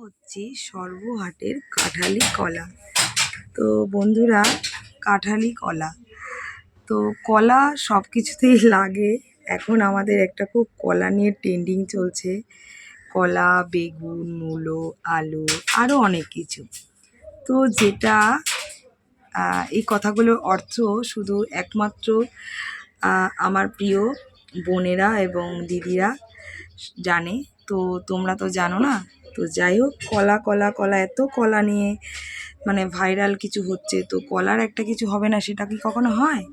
হচ্ছে সর্বহাটের কাঁঠালি কলা। তো বন্ধুরা, কাঁঠালি কলা। তো কলা সব কিছুতেই লাগে। এখন আমাদের একটা খুব কলা নিয়ে ট্রেন্ডিং চলছে। কলা, বেগুন, মূলো, আলু আরও অনেক কিছু। তো যেটা এই কথাগুলোর অর্থ শুধু একমাত্র আমার প্রিয় বোনেরা এবং দিদিরা জানে। তো তোমরা তো জানো না তো যাই হোক কলা কলা কলা এত কলা নিয়ে মানে ভাইরাল কিছু হচ্ছে তো কলার একটা কিছু হবে না সেটা কি কখনো হয়?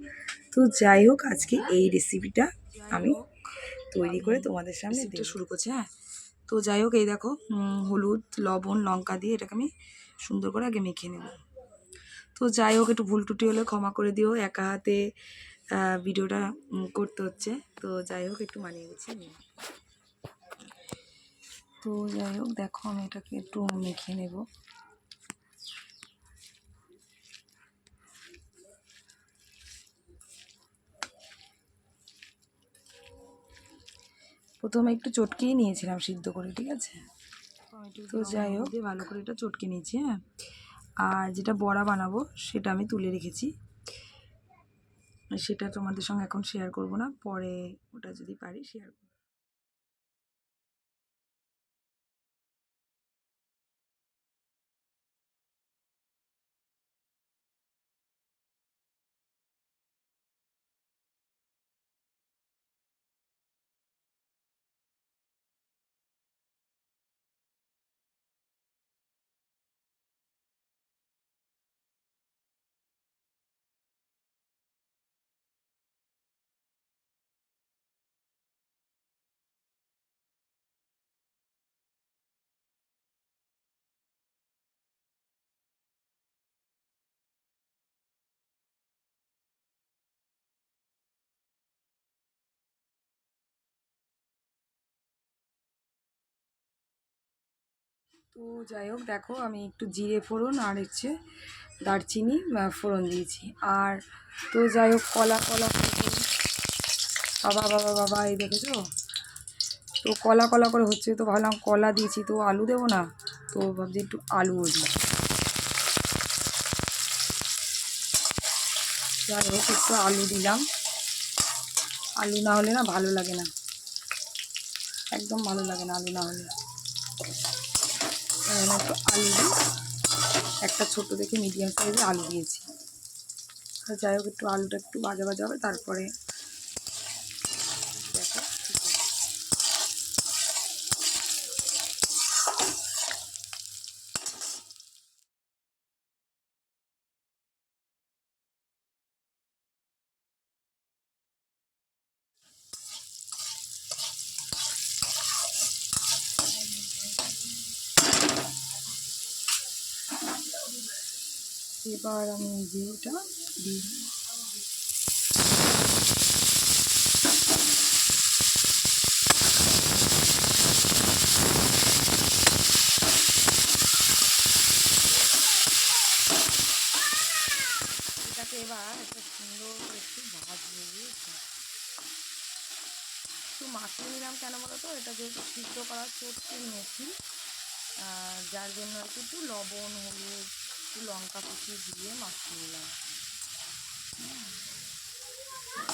তো যাই হোক আজকে এই রেসিপিটা আমি তৈরি করে তোমাদের সামনে দিতে শুরু করছি হ্যাঁ? তো যাই হোক এই দেখো হলুদ লবণ লঙ্কা দিয়ে এটাকে আমি সুন্দর করে আগে মেখে নেব। তো যাই হোক একটু ভুল টুটি হলে ক্ষমা করে দিও একা হাতে ভিডিওটা করতে হচ্ছে। তো যাই হোক একটু মানিয়ে গেছি তো যাই হোক দেখো আমি এটাকে একটু মেখে নেব। প্রথমে একটু চটকেই নিয়েছিলাম সিদ্ধ করে ঠিক আছে? তো যাই হোক। ভালো করে এটা চটকে নিয়েছি হ্যাঁ? আর যেটা বড়া বানাবো সেটা আমি তুলে রেখেছি। সেটা তোমাদের সঙ্গে এখন শেয়ার করব না পরে ওটা যদি পারি শেয়ার করব। তো যাই হোক, দেখো আমি একটু জিরে ফোড়ন আর হচ্ছে দারচিনি ফোড়ন দিয়েছি। আর তো যাই হোক, কলা কলা। বাবা বাবা বাবা, এই দেখেছ? তো কলা কলা করে হচ্ছে তো ভাবলাম কলা দিয়েছি, তো আলু দেবো না? তো ভাবছি একটু আলুও দিই। যাই হোক, একটু আলু দিলাম। আলু না হলে না ভালো লাগে না। একদম ভালো লাগে না, আলু না হলে। একটু আলু দিই একটা ছোট দেখে মিডিয়াম সাইজের আলু দিয়েছি। আর যাই হোক, একটু আলুটা একটু বাজা বাজা হবে, তারপরে এবার আমি এই যে এটাকে এবার একটা সুন্দর মাখিয়ে নিলাম কেন বলো তো? এটা যেহেতু সিদ্ধ করা চটকে নিয়েছি যার জন্য আর কি একটু লবণ, হলুদ একটু লঙ্কা কুচি দিয়ে মাখিয়ে নিলাম।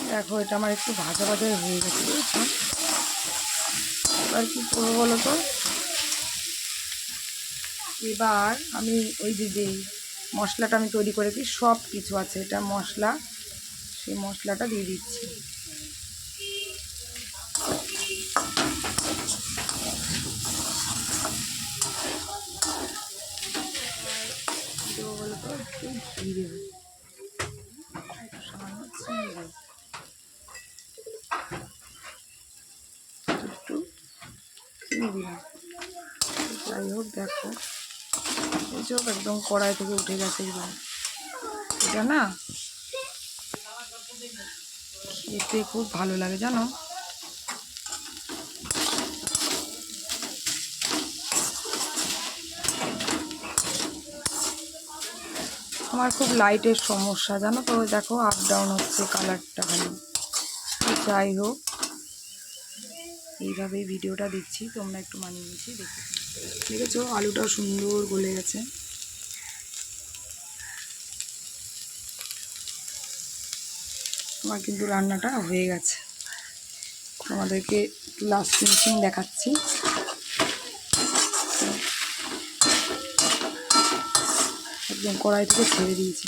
দেখো, এটা আমার একটু ভাজা ভাজা হয়ে গেছে এবার কি করব বলো তো? এবার আমি ওই যে যে মশলাটা আমি তৈরি করেছি সব কিছু আছে। এটা মশলা, সেই মশলাটা দিয়ে দিচ্ছি কি দেবো বলো তো একটু ঘি দেবো একটু সামান্য চিনি দেবো একটু দিলাম। যাই হোক, দেখো। এই সব একদম কড়াই থেকে উঠে গেছে এবার। এটা খেতে খুব ভালো লাগে, জানো? আমার খুব লাইটের সমস্যা, জানো তো? দেখো আপ ডাউন হচ্ছে কালারটা খালি। যাই হোক এইভাবেই ভিডিওটা দিচ্ছি তোমরা একটু মানিয়ে নিচ্ছি দেখে দেখেছ আলুটাও সুন্দর গলে গেছে। আমার কিন্তু রান্নাটা হয়ে গেছে। তোমাদেরকে লাস্ট ফিনিশিং দেখাচ্ছি। একদম কড়াই থেকে ছেড়ে দিয়েছি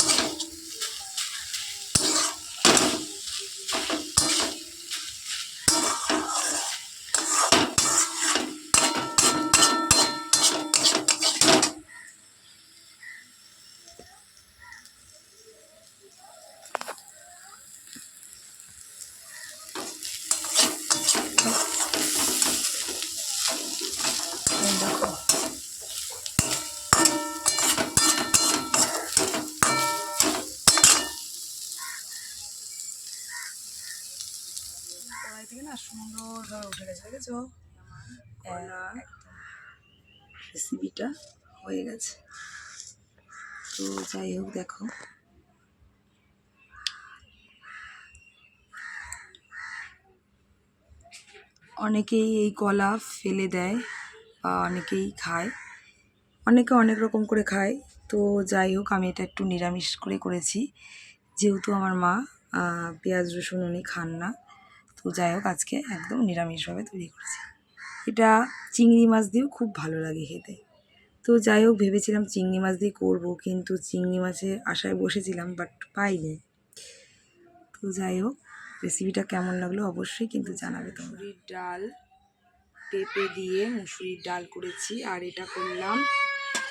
এই দেখো কড়াই থেকে না সুন্দরভাবে দেখেছ রেসিপিটা হয়ে গেছে। তো যাই হোক দেখো। অনেকেই এই কলা ফেলে দেয় বা অনেকেই খায়। অনেকে অনেক রকম করে খায়। তো যাই হোক আমি এটা একটু নিরামিষ করে করেছি। যেহেতু আমার মা পেঁয়াজ রসুন উনি খান না তো যাই হোক, আজকে একদম নিরামিষভাবে তৈরি করেছি। এটা চিংড়ি মাছ দিয়েও খুব ভালো লাগে খেতে। তো যাই হোক, ভেবেছিলাম চিংড়ি মাছ দিয়ে করব, কিন্তু চিংড়ি মাছের আশায় বসেছিলাম বাট পাইনি। তো যাই হোক রেসিপিটা কেমন লাগল অবশ্যই কিন্তু জানাবে মুসুরির ডাল, পেঁপে দিয়ে মুসুরির ডাল করেছি, আর এটা করলাম।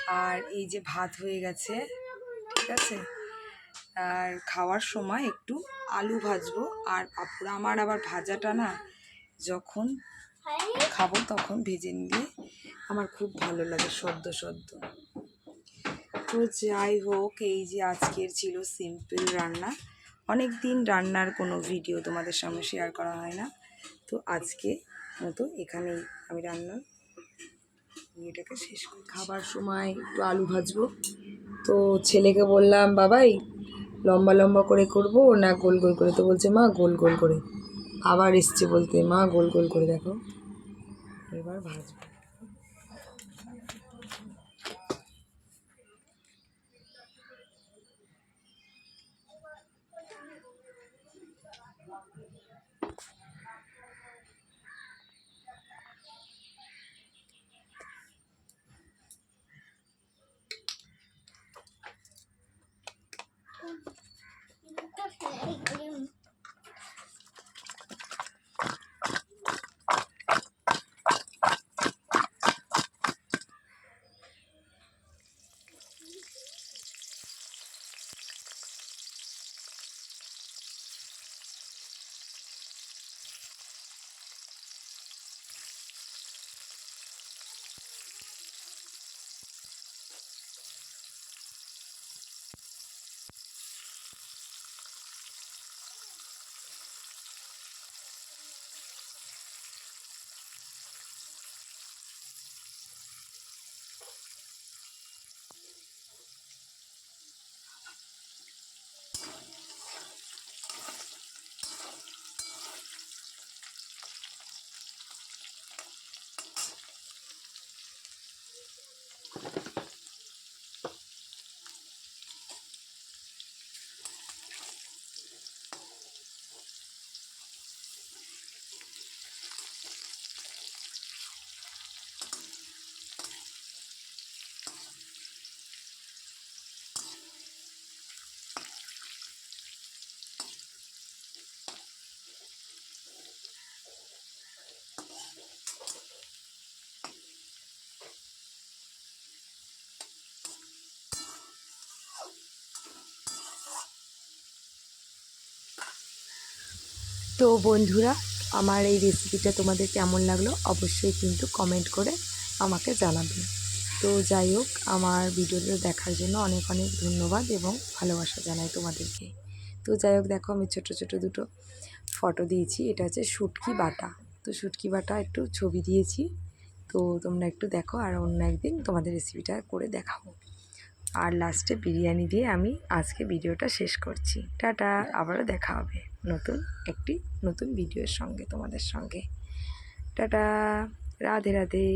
আর এই যে ভাত হয়ে গেছে, ঠিক আছে? আর খাওয়ার সময় একটু আলু ভাজবো। আর পাঁপড় আমার আবার ভাজাটা না যখন খাব তখন ভেজে নিলে আমার খুব ভালো লাগে সদ্য সদ্য। তো যাই হোক, এই যে আজকের ছিল সিম্পল রান্না। অনেক দিন রান্নার কোনো ভিডিও তোমাদের সামনে শেয়ার করা হয় না। তো আজকে মতো এখানেই আমি রান্নার ইয়েটাকে শেষ খাবার সময় একটু আলু ভাজবো। তো ছেলেকে বললাম, বাবাই লম্বা লম্বা করে করব, না গোল গোল করে? তো বলছে, মা, গোল গোল করে। আবার এসছে বলতে, মা, গোল গোল করে দেখো। এবার ভাজবো। তো বন্ধুরা, আমার এই রেসিপিটা তোমাদের কেমন লাগল অবশ্যই কিন্তু কমেন্ট করে আমাকে জানাবে। তো যাই হোক, আমার ভিডিওটা দেখার জন্য অনেক অনেক ধন্যবাদ এবং ভালোবাসা জানাই তোমাদেরকে। তো যাই হোক, দেখো আমি ছোট ছোট দুটো ফটো দিয়েছি, এটা হচ্ছে শুটকি বাটা। তো শুটকি বাটা একটু ছবি দিয়েছি, তো তোমরা একটু দেখো আর অন্য একদিন তোমাদের রেসিপিটা করে দেখাবো। আর লাস্টে বিরিয়ানি দিয়ে আমি আজকে ভিডিওটা শেষ করছি। টাটা, আবারও দেখা হবে। নতুন একটি নতুন ভিডিওর সঙ্গে তোমাদের সঙ্গে। Ta ta Radhe Radhe.